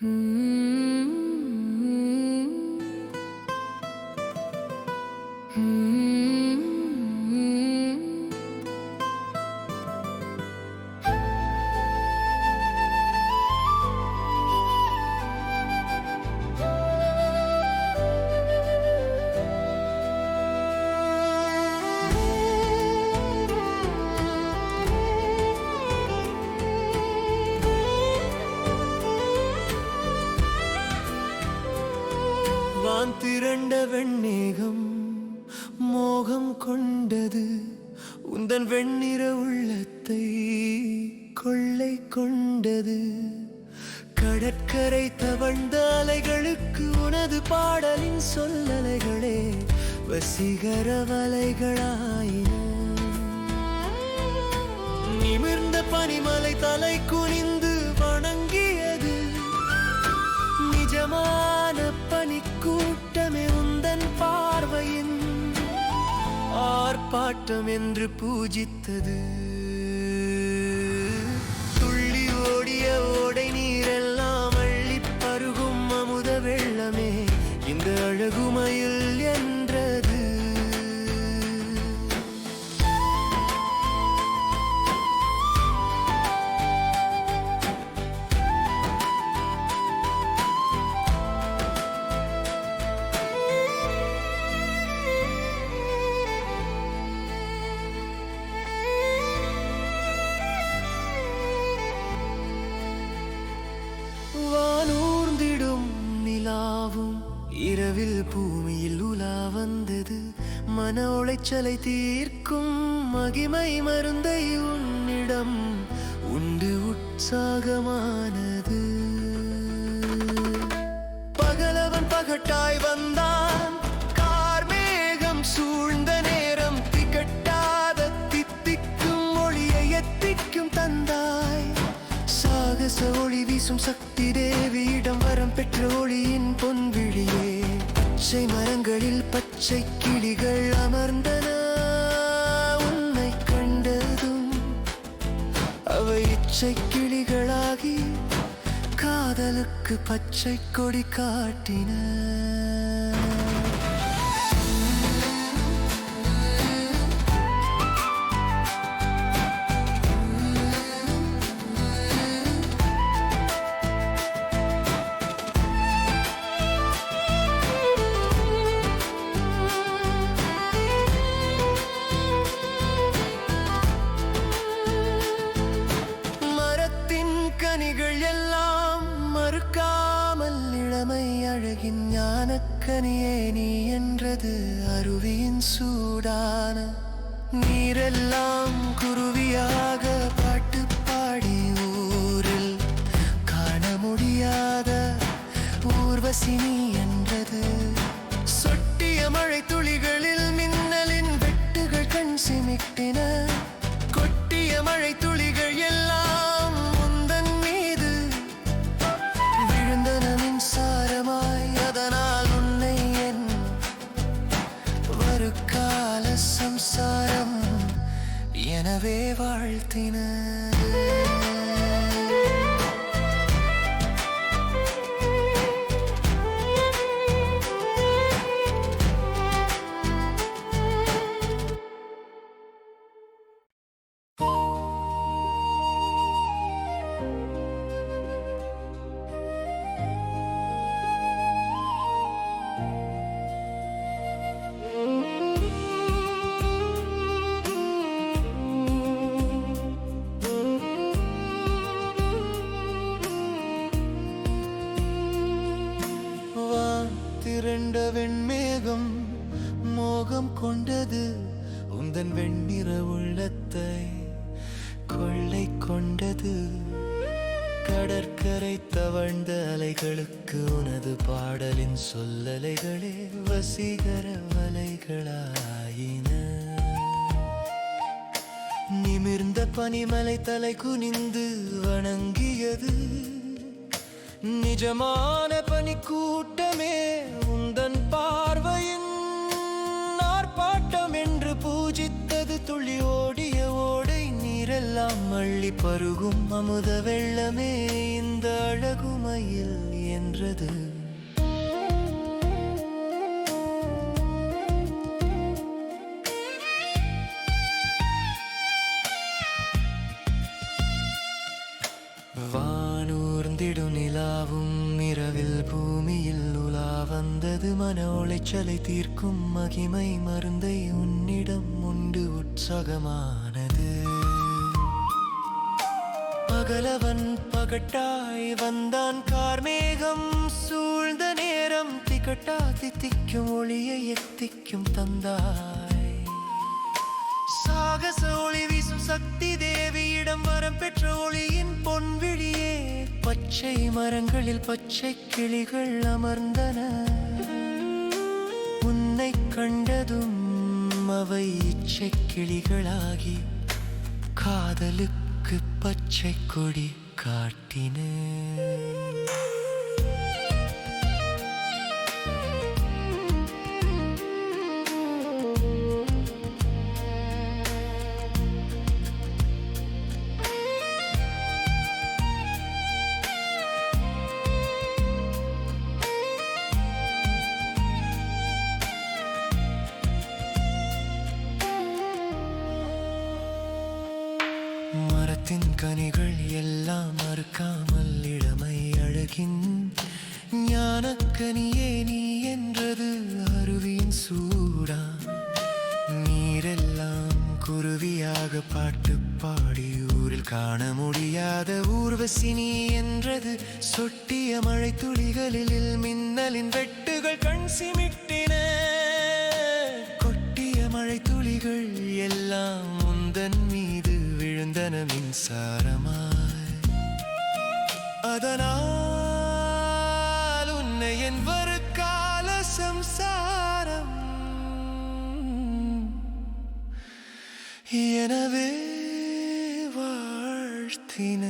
Hmm. வெண்ணேகம் மோகம் கொண்டது. உந்தன் வெண்ணிற உள்ளத்தை கொள்ளை கொண்டது. கடற்கரை தவழ்ந்த அலைகளுக்கு உனது பாடலின் சொல்லலைகளே வசீகர வலைகளாயின. நிமிர்ந்த பனிமலை தலை குனிந்த ஆட்டம் என்று பூஜித்தது. இரவில் பூமியில் உலா வந்தது. மன உளைச்சலை தீர்க்கும் மகிமை மருந்தை உன்னிடம் உண்டு உற்சாகமானது. பகலவன் பகட்டாய் வந்தான். பச்சை கிளிகளாகி காதலுக்கு பச்சை கொடி காட்டின மறுக்காமல் இளமை அழகின் ஞானக்கனியே நீ என்றது அருவியின் சூடான நீரெல்லாம் குருவியாக பாட்டு பாடி ஊரில் காண முடியாத ஊர்வசினி என்றது. சொட்டிய மழை துளிகளில் மின்னலின் வெட்டுகள் கண் சிமிட்டின எனவே வாழ்த்தின. கடற்கரை தவழ்ந்த அலைகளுக்கு உனது பாடலின் சொல்லலைகளே வசீகர வலைகளாயின. நிமிர்ந்த பனிமலை தலை குனிந்து வணங்கியது. நிஜமான பனி கூட்டமே உந்தன் பார்வையின் ஆர்ப்பாட்டம் என்று பூஜித்தது துளி ஓடிய நீரெல்லாம் அள்ளி பருகும் அமுத வெள்ளமே இந்த அழகுமையில் என்றது. வானூர்ந்திடும் நிலாவும் இரவில் பூமியில் உலா வந்தது மன உளைச்சலை தீர்க்கும் மகிமை மருந்தை உன்னிடம் உண்டு உற்சாகமானது. பகலவன் பகட்டாய் வந்தான் கார்மேகம். சூழ்ந்த நேரம் திகட்டா தித்திக்கும் ஒளியை எத்திக்கும் தந்தாய். சாகச ஒளி வீசும் சக்தி தேவியிடம் வரம் பெற்ற ஒளியின் பொன்விழியே பச்சை மரங்களில் பச்சை கிளிகள் அமர்ந்தன. உன்னை கண்டதும் அவை இச்சை கிளிகளாகி. காதலுக்கு பச்சை கொடி காட்டின. கனிகள் எல்லாம் மறுக்காமல் இளமை அழகின் ஞானக்கனியே நீ என்றது அருவியின் சூடா. நீரெல்லாம் குருவியாக பாட்டு பாடி ஊரில் காண முடியாத ஊர்வசினி என்றது சொட்டிய மழை துளிகளில் மின்னலின் வெட்டுகள் கண் சிமிட்டு மின்சாரமாய் அதனால் உன்னை என் வருக்கால சம்சாரம். எனவே வாழ்த்தின